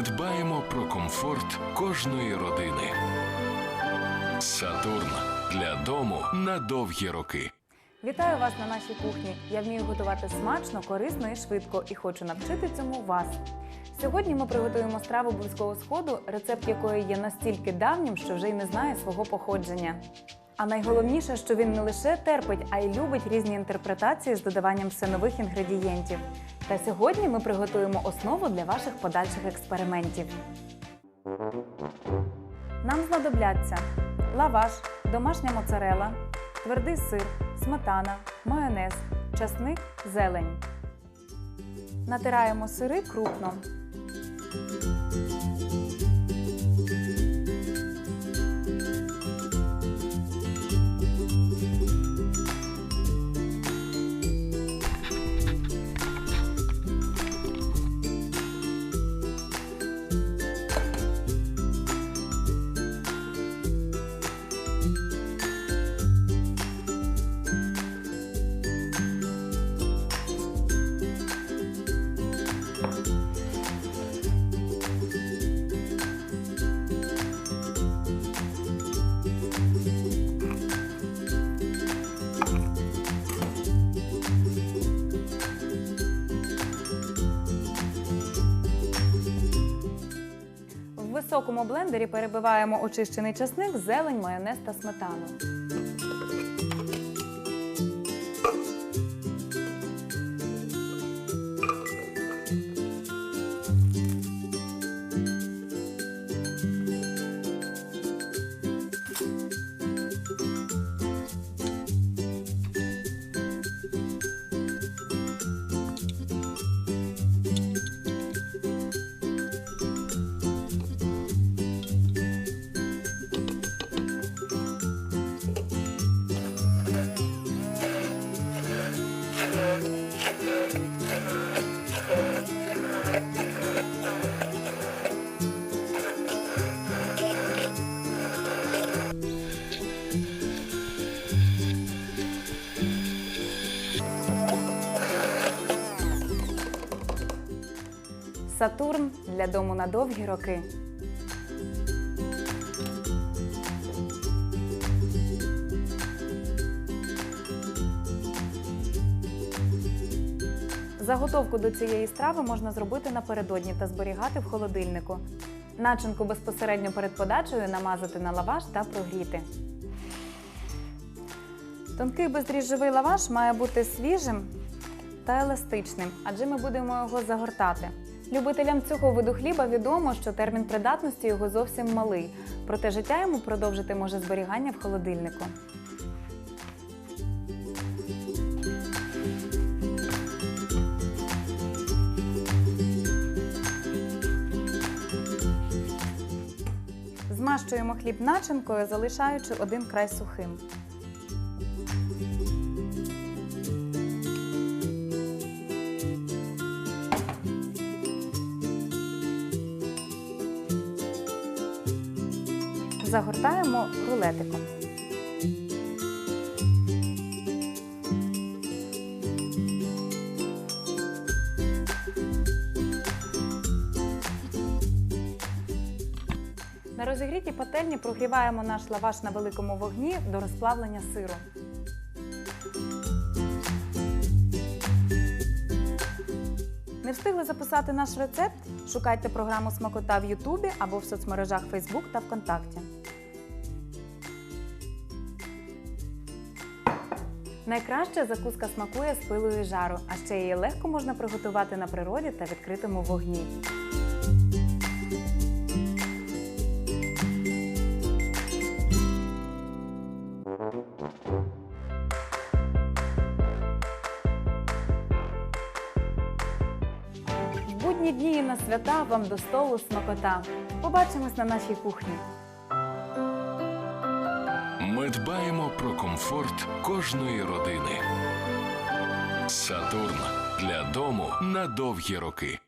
Дбаємо про комфорт кожної родини. Сатурн для дому на довгі роки. Вітаю вас на нашій кухні. Я вмію готувати смачно, корисно і швидко і хочу навчити цьому вас. Сьогодні ми приготуємо страву близького сходу, рецепт якої є настільки давнім, що вже й не знає свого походження. А найголовніше, що він не лише терпить, а й любить різні інтерпретації з додаванням все нових інгредієнтів. Та сьогодні ми приготуємо основу для ваших подальших експериментів. Нам знадобляться лаваш, домашня моцарела, твердий сир, сметана, майонез, часник, зелень. Натираємо сири крупно. В високому блендері перебиваємо очищений часник, зелень, майонез та сметану. Сатурн для дому на довгі роки. Заготовку до цієї страви можна зробити напередодні та зберігати в холодильнику. Начинку безпосередньо перед подачею намазати на лаваш та прогріти. Тонкий бездріжджовий лаваш має бути свіжим та еластичним, адже ми будемо його загортати. Любителям цього виду хліба відомо, що термін придатності його зовсім малий, проте життя йому продовжити може зберігання в холодильнику. Змащуємо хліб начинкою, залишаючи один край сухим. Загортаємо рулетиком. На розігрітій пательні прогріваємо наш лаваш на великому вогні до розплавлення сиру. Не встигли записати наш рецепт? Шукайте програму Смакота в Ютубі або в соцмережах Facebook та ВКонтакті. Найкраще закуска смакує з пилою жару, а ще її легко можна приготувати на природі та відкритому вогні. В будні дні і на свята вам до столу смакота. Побачимось на нашій кухні. Ми дбаємо про комфорт кожної родини. Сатурн для дому на довгі роки.